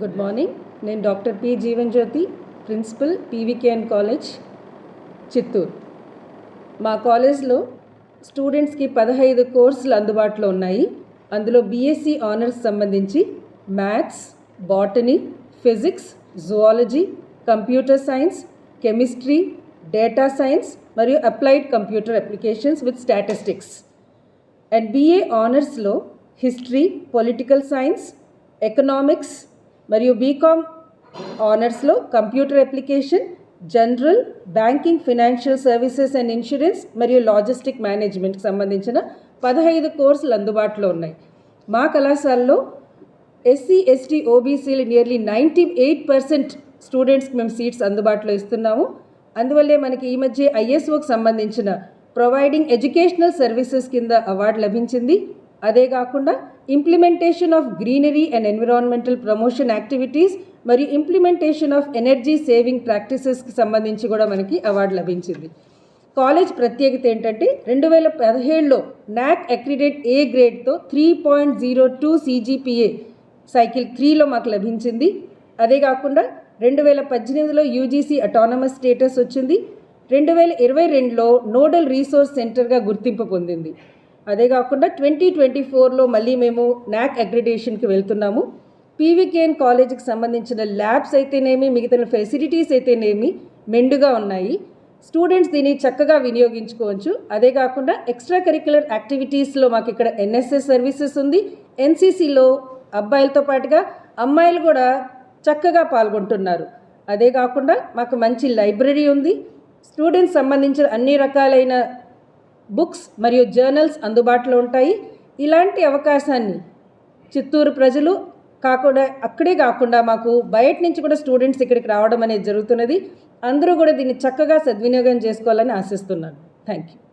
Good morning నేను doctor P Jeevan Jyothi principal PVKN college Chittoor. మా కాలేజ్లో స్టూడెంట్స్కి పదహైదు కోర్సులు అందుబాటులో ఉన్నాయి. అందులో బీఎస్సీ ఆనర్స్ సంబంధించి maths botany physics zoology computer science chemistry data science మరియు applied computer applications with statistics. And BA ఆనర్స్లో history political science economics మరియు BCom ఆనర్స్లో computer application general banking financial services and insurance మరియు logistic మేనేజ్మెంట్కి సంబంధించిన పదహైదు కోర్సులు అందుబాటులో ఉన్నాయి. మా కళాశాలలో ఎస్సీ ఎస్టీ ఓబీసీలు నియర్లీ నైంటీ ఎయిట్ పర్సెంట్ స్టూడెంట్స్కి మేము సీట్స్ అందుబాటులో ఇస్తున్నాము. అందువల్లే మనకి ఈ మధ్య ఐఎస్ఓకి సంబంధించిన ప్రొవైడింగ్ ఎడ్యుకేషనల్ సర్వీసెస్ కింద అవార్డు లభించింది. అదే కాకుండా implementation of greenery and environmental promotion activities మరియు ఇంప్లిమెంటేషన్ ఆఫ్ ఎనర్జీ సేవింగ్ ప్రాక్టీసెస్కి సంబంధించి కూడా మనకి అవార్డు లభించింది. కాలేజ్ ప్రత్యేకత ఏంటంటే రెండు వేల పదిహేడులో NAAC accredit A గ్రేడ్తో three point zero two CGPA cycle త్రీలో మాకు లభించింది. అదే కాకుండా రెండు వేల పద్దెనిమిదిలో యూజీసీ అటానమస్ స్టేటస్ వచ్చింది. రెండు వేల ఇరవై రెండులో నోడల్ రీసోర్స్ సెంటర్గా గుర్తింపు పొందింది. అదే కాకుండా ట్వంటీ ట్వంటీ ఫోర్లో మళ్ళీ మేము నాక్ అగ్రిడేషన్కి వెళ్తున్నాము. పీవీకేఎన్ కాలేజీకి సంబంధించిన ల్యాబ్స్ అయితేనేమి మిగతా ఫెసిలిటీస్ అయితేనేమి మెండుగా ఉన్నాయి. స్టూడెంట్స్ దీన్ని చక్కగా వినియోగించుకోవచ్చు. అదే కాకుండా ఎక్స్ట్రా కరిక్యులర్ యాక్టివిటీస్లో మాకు ఇక్కడ ఎన్ఎస్ఎస్ సర్వీసెస్ ఉంది. ఎన్సీసీలో అబ్బాయిలతో పాటుగా అమ్మాయిలు కూడా చక్కగా పాల్గొంటున్నారు. అదే కాకుండా మాకు మంచి లైబ్రరీ ఉంది. స్టూడెంట్స్ సంబంధించిన అన్ని రకాలైన బుక్స్ మరియు జర్నల్స్ అందుబాటులో ఉంటాయి. ఇలాంటి అవకాశాన్ని చిత్తూరు ప్రజలు కాకుండా అక్కడే కాకుండా మాకు బయట నుంచి కూడా స్టూడెంట్స్ ఇక్కడికి రావడం అనేది జరుగుతున్నది. అందరూ కూడా దీన్ని చక్కగా సద్వినియోగం చేసుకోవాలని ఆశిస్తున్నాను. Thank you